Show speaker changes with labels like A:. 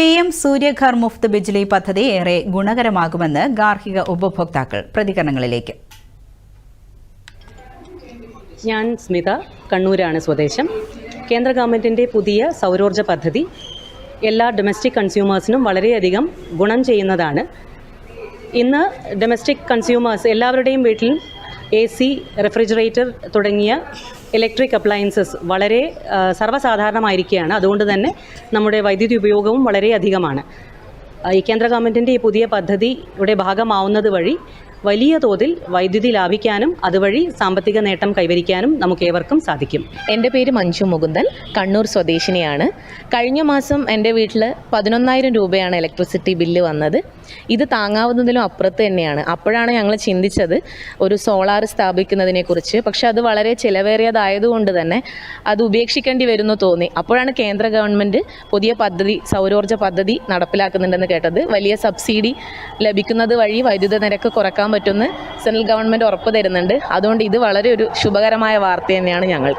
A: P M Surya Ghar Muft Bijli പദ്ധതി ഏറെ ഗുണകരമാകുമെന്ന് ഗാർഹിക ഉപഭോക്താക്കൾ പ്രതികരണങ്ങളിലേക്ക്.
B: ഞാൻ സ്മിത കണ്ണൂരാണ് സ്വദേശം. കേന്ദ്ര ഗവൺമെന്റിന്റെ പുതിയ സൗരോർജ പദ്ധതി എല്ലാ ഡൊമസ്റ്റിക് കൺസ്യൂമേഴ്സിനും വളരെയധികം ഗുണം ചെയ്യുന്നതാണ്. ഇന്ന് ഡൊമസ്റ്റിക് കൺസ്യൂമേഴ്സ് എല്ലാവരുടെയും വീട്ടിൽ എ സി റെഫ്രിജറേറ്റർ തുടങ്ങിയ ഇലക്ട്രിക് അപ്ലയൻസസ് വളരെ സർവസാധാരണമായിരിക്കുകയാണ്. അതുകൊണ്ട് തന്നെ നമ്മുടെ വൈദ്യുതി ഉപയോഗവും വളരെ അധികമാണ് ഈ കേന്ദ്ര ഗവൺമെന്റിന്റെ ഈ പുതിയ പദ്ധതിയുടെ ഭാഗമാവുന്നത് വഴി വലിയ തോതിൽ വൈദ്യുതി ലാഭിക്കാനും അതുവഴി സാമ്പത്തിക നേട്ടം കൈവരിക്കാനും നമുക്കേവർക്കും സാധിക്കും.
C: എന്റെ പേര് മഞ്ജു മുകുന്ദൻ കണ്ണൂർ സ്വദേശിനിയാണ്. കഴിഞ്ഞ മാസം എന്റെ വീട്ടിൽ പതിനൊന്നായിരം രൂപയാണ് ഇലക്ട്രിസിറ്റി ബില്ല് വന്നത്. ഇത് താങ്ങാവുന്നതിലും അപ്പുറത്ത് തന്നെയാണ്. അപ്പോഴാണ് ഞങ്ങൾ ചിന്തിച്ചത് ഒരു സോളാർ സ്ഥാപിക്കുന്നതിനെക്കുറിച്ച് പക്ഷെ അത് വളരെ ചിലവേറിയതായതുകൊണ്ട് തന്നെ അത് ഉപേക്ഷിക്കേണ്ടി വരുന്നു തോന്നി. അപ്പോഴാണ് കേന്ദ്ര ഗവൺമെന്റ് പുതിയ പദ്ധതി സൗരോർജ പദ്ധതി നടപ്പിലാക്കുന്നുണ്ടെന്ന് കേട്ടത്. വലിയ സബ്സിഡി ലഭിക്കുന്നത് വഴി വൈദ്യുത നിരക്ക് കുറയ്ക്കാൻ പറ്റുമെന്ന് സെൻട്രൽ ഗവൺമെന്റ് ഉറപ്പ് തരുന്നുണ്ട്. അതുകൊണ്ട് ഇത് വളരെ ഒരു ശുഭകരമായ വാർത്ത തന്നെയാണ് ഞങ്ങൾ